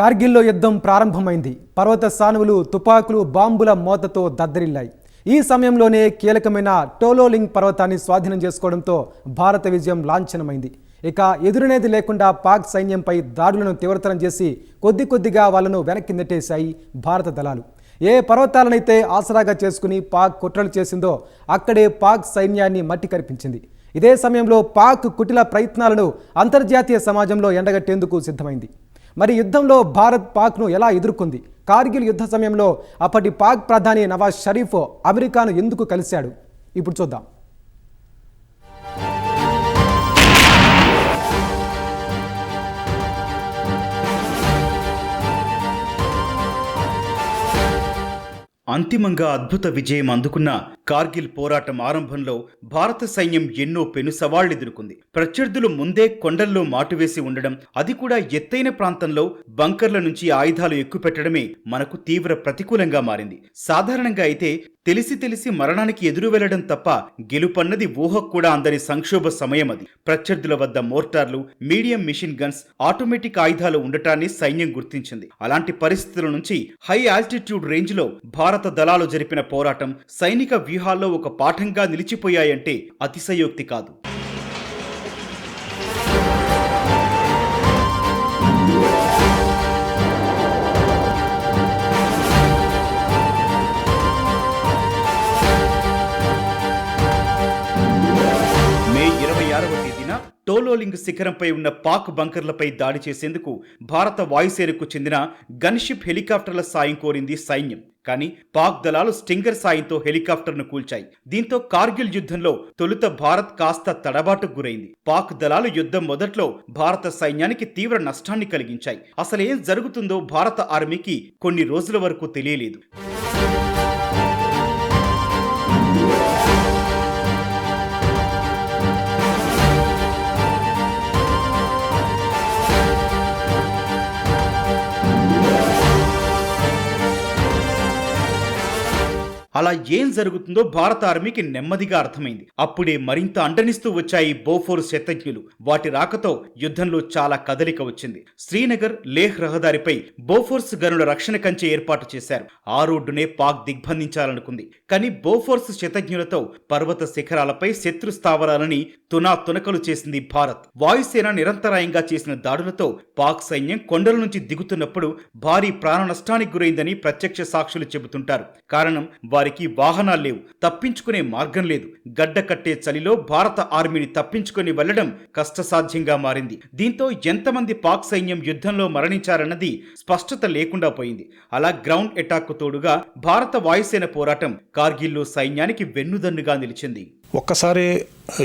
కార్గిల్లో యుద్ధం ప్రారంభమైంది. పర్వత సానువులు తుపాకులు బాంబుల మోతతో దద్దరిల్లాయి. ఈ సమయంలోనే కీలకమైన టోలోలింగ్ పర్వతాన్ని స్వాధీనం చేసుకోవడంతో భారత విజయం లాంఛనమైంది. ఇక ఎదురనేది లేకుండా పాక్ సైన్యంపై దాడులను తీవ్రతరం చేసి కొద్ది కొద్దిగా వాళ్ళను వెనక్కి నెట్టేశాయి భారత దళాలు. ఏ పర్వతాలనైతే ఆసరాగా చేసుకుని పాక్ కుట్రలు చేసిందో అక్కడే పాక్ సైన్యాన్ని మట్టి కరిపించింది. ఇదే సమయంలో పాక్ కుటిల ప్రయత్నాలను అంతర్జాతీయ సమాజంలో ఎండగట్టేందుకు సిద్ధమైంది. మరి యుద్ధంలో భారత్ పాక్ను ఎలా ఎదుర్కొంది? కార్గిల్ యుద్ధ సమయంలో అప్పటి పాక్ ప్రధాని నవాజ్ షరీఫ్ అమెరికాను ఎందుకు కలిశాడు? ఇప్పుడు చూద్దాం. అంతిమంగా అద్భుత విజయం అందుకున్న కార్గిల్ పోరాటం ఆరంభంలో భారత సైన్యం ఎన్నో పెను సవాళ్ళు ఎదుర్కొంది ప్రత్యర్థులు ముందే కొండల్లో మాటువేసి ఉండడం అది కూడా ఎత్తైన ప్రాంతంలో బంకర్ల నుంచి ఆయుధాలు ఎక్కుపెట్టడమే మనకు తీవ్ర ప్రతికూలంగా మారింది. సాధారణంగా అయితే తెలిసి తెలిసి మరణానికి ఎదురు వెళ్ళడం తప్ప గెలుపన్నది ఊహకు కూడా అందని సంక్షోభ సమయం అది. ప్రత్యర్థుల వద్ద మోర్టార్లు మీడియం మిషన్ గన్స్ ఆటోమేటిక్ ఆయుధాలు ఉండటాన్ని సైన్యం గుర్తించింది. అలాంటి పరిస్థితుల నుంచి హై ఆల్టిట్యూడ్ రేంజ్లో భారత దళాలు జరిపిన పోరాటం సైనిక వ్యూహాల్లో ఒక పాఠంగా నిలిచిపోయాయంటే అతిశయోక్తి కాదు. టోలోలింగ్ శిఖరంపై ఉన్న పాక్ బంకర్లపై దాడి చేసేందుకు భారత వాయుసేనకు చెందిన గన్షిప్ హెలికాప్టర్ల సాయం కోరింది సైన్యం. కానీ పాక్ దళాలు స్టింగర్ సాయంతో హెలికాప్టర్ను కూల్చాయి. దీంతో కార్గిల్ యుద్ధంలో తొలుత భారత్ కాస్త తడబాటుకు గురైంది. పాక్ దళాలు యుద్ధం మొదట్లో భారత సైన్యానికి తీవ్ర నష్టాన్ని కలిగించాయి. అసలేం జరుగుతుందో భారత ఆర్మీకి కొన్ని రోజుల వరకు తెలియలేదు. అలా ఏం జరుగుతుందో భారత ఆర్మీకి నెమ్మదిగా అర్థమైంది. అప్పుడే మరింత అండనిస్తూ వచ్చాయి బోఫోర్ శతజ్ఞులు. వాటి రాకతో యుద్ధంలో చాలా కదలిక వచ్చింది. శ్రీనగర్ లేహ్ రహదారిపై బోఫోర్స్ గనుల రక్షణ కంచె ఏర్పాటు చేశారు. ఆ రోడ్డునే పాక్ దిగ్బంధించాలనుకుంది. కానీ బోఫోర్స్ శతజ్ఞులతో పర్వత శిఖరాలపై శత్రు స్థావరాలని తునా తునకలు చేసింది భారత్. వాయుసేన నిరంతరాయంగా చేసిన దాడులతో పాక్ సైన్యం కొండల నుంచి దిగుతున్నప్పుడు భారీ ప్రాణ నష్టానికి గురైందని ప్రత్యక్ష సాక్షులు చెబుతుంటారు. కారణం వారికి వాహనాలు లేవు. తప్పించుకునే మార్గం లేదు. గడ్డ కట్టే చలిలో భారత ఆర్మీని తప్పించుకుని వెళ్ళడం కష్టసాధ్యంగా మారింది. దీంతో ఎంతమంది పాక్ సైన్యం యుద్ధంలో మరణించారన్నది స్పష్టత లేకుండా పోయింది. అలా గ్రౌండ్ అటాక్ తోడుగా భారత వాయుసేన పోరాటం కార్గిల్లో సైన్యానికి వెన్నుదన్నుగా నిలిచింది. ఒక్కసారి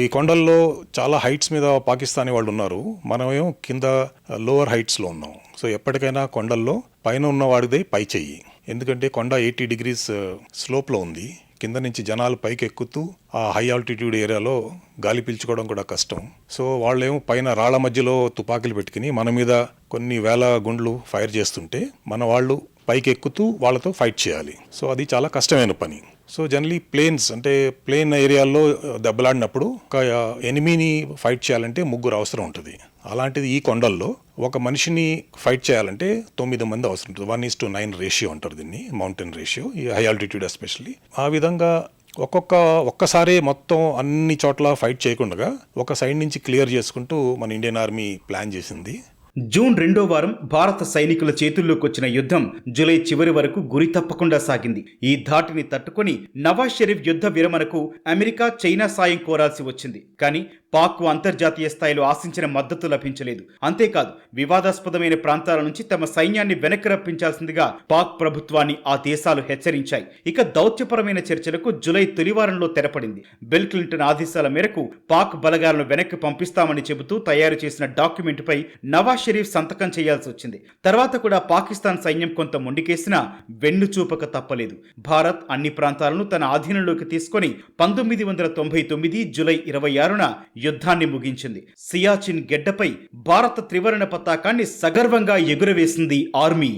ఈ కొండల్లో చాలా హైట్స్ మీద పాకిస్తానీ వాళ్ళు ఉన్నారు. మనమేమో కింద uh, లోవర్ హైట్స్లో ఉన్నాం. సో ఎప్పటికైనా కొండల్లో పైన ఉన్నవాడిదే పై చెయ్యి. ఎందుకంటే కొండ ఎయిటీ డిగ్రీస్ స్లోప్లో uh, ఉంది. కింద నుంచి జనాలు పైకి ఎక్కుతూ ఆ హై ఆల్టిట్యూడ్ ఏరియాలో గాలి పీల్చుకోవడం కూడా కష్టం. సో వాళ్ళేమో పైన రాళ్ళ మధ్యలో తుపాకీలు పెట్టుకుని మన మీద కొన్ని వేల గుండ్లు ఫైర్ చేస్తుంటే మన వాళ్ళు పైకి ఎక్కుతూ వాళ్ళతో ఫైట్ చేయాలి. సో అది చాలా కష్టమైన పని. సో జనరలీ ప్లేన్స్ అంటే ప్లేన్ ఏరియాల్లో దెబ్బలాడినప్పుడు ఒక ఎనిమిని ఫైట్ చేయాలంటే ముగ్గురు అవసరం ఉంటుంది. అలాంటిది ఈ కొండల్లో ఒక మనిషిని ఫైట్ చేయాలంటే తొమ్మిది మంది అవసరం ఉంటుంది. One is to nine ratio అంటారు దీన్ని మౌంటైన్ రేషియో ఈ హై ఆల్టిట్యూడ్ ఎస్పెషల్లీ ఆ విధంగా ఒక్కొక్క ఒక్కసారే మొత్తం అన్ని చోట్ల ఫైట్ చేయకుండా ఒక సైడ్ నుంచి క్లియర్ చేసుకుంటూ మన ఇండియన్ ఆర్మీ ప్లాన్ చేసింది. జూన్ రెండో వారం భారత సైనికుల చేతుల్లోకి వచ్చిన యుద్ధం జూలై చివరి వరకు గురి తప్పకుండా సాగింది. ఈ ధాటిని తట్టుకొని నవాజ్ షరీఫ్ యుద్ధ విరమణకు అమెరికా చైనా సాయం కోరాల్సి వచ్చింది. కానీ పాక్ అంతర్జాతీయ స్థాయిలో ఆశించిన మద్దతు లభించలేదు. అంతేకాదు వివాదాస్పదమైన ప్రాంతాల నుంచి తమ సైన్యాన్ని వెనక్కి రప్పించాల్సిందిగా పాక్ ప్రభుత్వాన్ని ఆ దేశాలు హెచ్చరించాయి. ఇక దౌత్యపరమైన చర్చలకు జులై తొలివారంలో తెరపడింది. బిల్ క్లింటన్ ఆదేశాల మేరకు పాక్ బలగాలను వెనక్కి పంపిస్తామని చెబుతూ తయారు చేసిన డాక్యుమెంట్పై నవాజ్ షరీఫ్ సంతకం చేయాల్సి వచ్చింది. తర్వాత కూడా పాకిస్తాన్ సైన్యం కొంత మొండికేసినా వెన్ను చూపక తప్పలేదు. భారత్ అన్ని ప్రాంతాలను తన ఆధీనంలోకి తీసుకొని పంతొమ్మిది వందల తొంభై తొమ్మిది జులై ఇరవై ఆరున యుద్ధాన్ని ముగించింది. సియాచిన్ గెడ్డపై భారత త్రివర్ణ పతాకాన్ని సగర్వంగా ఎగురవేసింది ఆర్మీ.